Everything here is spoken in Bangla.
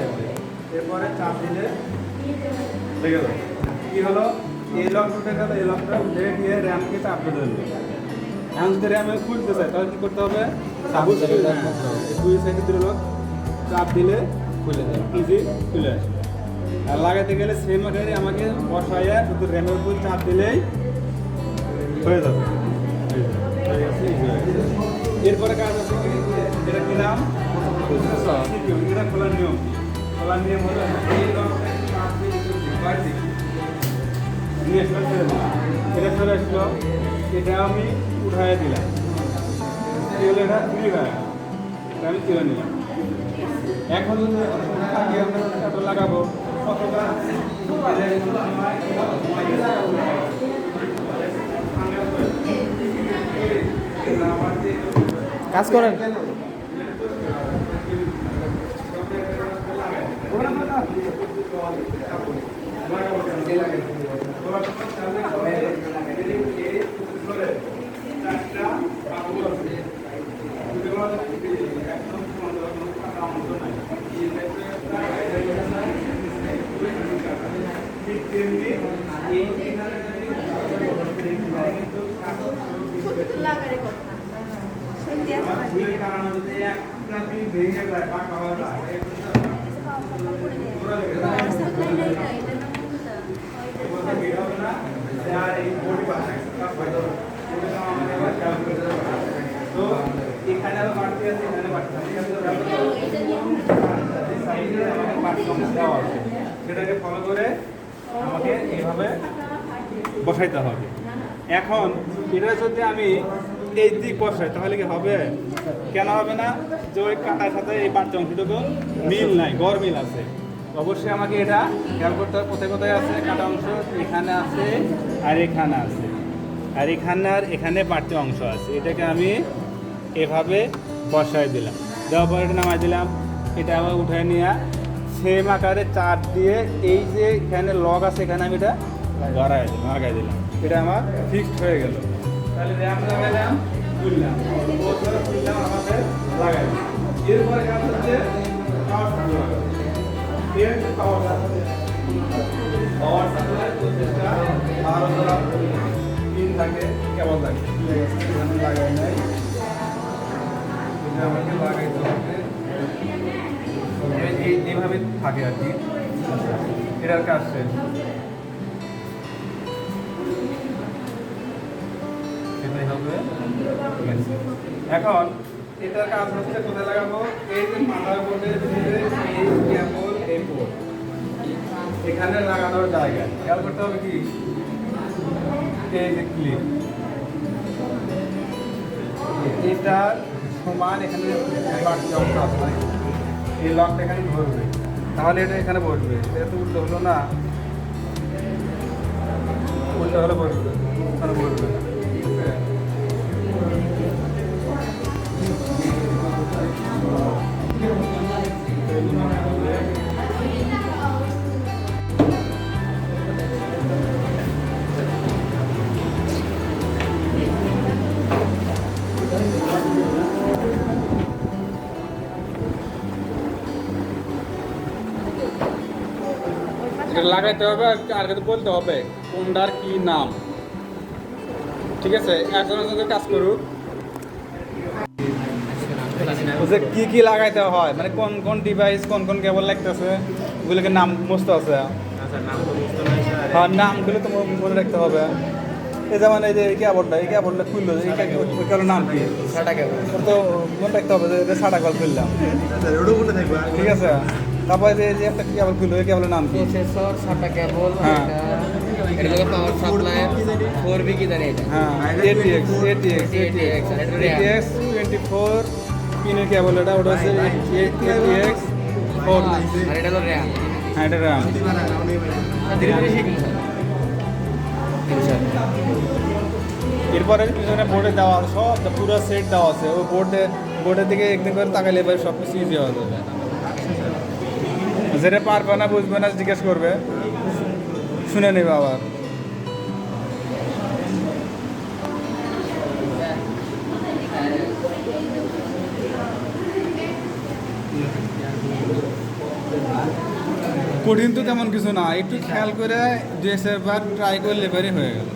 দেবে। এরপরে চাপ দিলে লেগে যাবে কি হলো? এই লক উঠে গেল এই লকটা উঠে গিয়ে র্যামকে চাপ দিতে হলো এখন যদি র্যামে খুলতে চাই তাহলে কি করতে হবে? হবে। হবে। এই দুই সাইডে দুটো লক চাপ দিলে খুলে দেয় ইজি খুলে আসবে। আর লাগাতে গেলে সেম আকারে আমাকে বসাইয়া শুধু র্যামের উপর চাপ দিলেই হয়ে যাবে। হয়ে হয়ে। এরপরে কাজ আছে যেটা কি নাম এটা খোলার নিয়ম খোলার নিয়ম হলো এই এটা চলে আসলো এটা আমি উঠাইয়া দিলাম এটা এটা আমি তুলে নিলাম এখন লাগাবো কতটা কাজ করেন। লাগারে কথা সত্যি আছে এখানে আরও সেটাকে ফলো করে আমাকে এইভাবে বসাইতে হবে। এখন এটা যদি আমি এই দিক বসাই তাহলে কি হবে? কেন হবে না? যে ওই কাটার সাথে এই বাড়তি অংশটুকু মিল নাই, গড় মিল আছে। অবশ্যই আমাকে এটা খেয়াল করতে হবে, কোথায় কোথায় আছে কাটা অংশ? এখানে আছে আর এখানে আছে। আর এখানে আর এখানে বাড়তি অংশ আছে। এটাকে আমি এভাবে বসাই দিলাম। দেওয়ার পর এটা নামাই দিলাম। এটা আবার উঠে নিয়ে সেম আকারে চার দিয়ে এই যে এখানে লগ আছে, এখানে আমি এটা গড়াই দিলাম লাগাই দিলাম। এটা আমার ফিক্সড হয়ে গেল। তাহলে র্যাম লাগাইলাম খুললাম। বছরে খুললাম আমাদের লাগাই। দিলাম। এরপরে কাজ হচ্ছে পাওয়ার সাপ্লাই লাগাবো। পাওয়ার সাপ্লাই পাওয়ার সাপ্লাই প্রসেসটা বারো ধরা পিন থাকে, কেমন থাকে? এখানে লাগাই নাই। আমাকে লাগাইতে হবে। এই- এই এইভাবে থাকে আর কি। এটার কাজ এখন, এটার কাজ হচ্ছে কোথায় লাগাবো? এই যে মাথার উপরে এখানে লাগানোর জায়গা। খেয়াল করতে হবে কি? এই যে ক্লিপ এটা সমান এখানে বাড়তি অংশ এই লকটা এখানে ধরবে। তাহলে এটা এখানে বসবে। এটা তো উল্টো হলো না, উল্টো হলে বসবে। এখানে বসবে। না। এটা লাগাইতে হবে আর আর কিন্তু বলতে হবে কোনটার কি নাম। ঠিক আছে একজনের সঙ্গে কাজ করুক। যে কি কি লাগাইতে হয় মানে কোন কোন ডিভাইস কোন কোন কেবল লাগতেছে ওগুলোকে নাম বসতে আছে? হ্যাঁ নামগুলো তো মনে রাখতে হবে। এই যেমন এই যে এই কেবলটা এই কেবলটা খুললো এই ওই নাম কি? সাটা ওর তো মনে রাখতে হবে যে এটা সাদা কল খুললাম। ঠিক আছে? তারপরে যে যে একটা কেবল খুললো এই কেবলের নাম কি? প্রসেসর সাটা কেবল হ্যাঁ। এটা এটা পাওয়ার সাপ্লাই ফোর বি কি জানি এটা? হ্যাঁ ATX, RAM। ATX twenty four পিনের কেবল এটা ওটা হচ্ছে আর এটা হলো র্যাম হ্যাঁ এটা RAM এরপরে পিছনে বোর্ডে দেওয়া সব পুরো সেট দেওয়া আছে। ওই বোর্ডে বোর্ডের দিকে একদিন করে তাকালে এবার সব কিছু ইজি হয়ে যাবে। যেটা পারবে না, বুঝবে না, জিজ্ঞেস করবে। শুনে নেবে আবার। কঠিন তো তেমন কিছু না, একটু খেয়াল করে দুই চারবার ট্রাই করলে এবারে হয়ে গেল।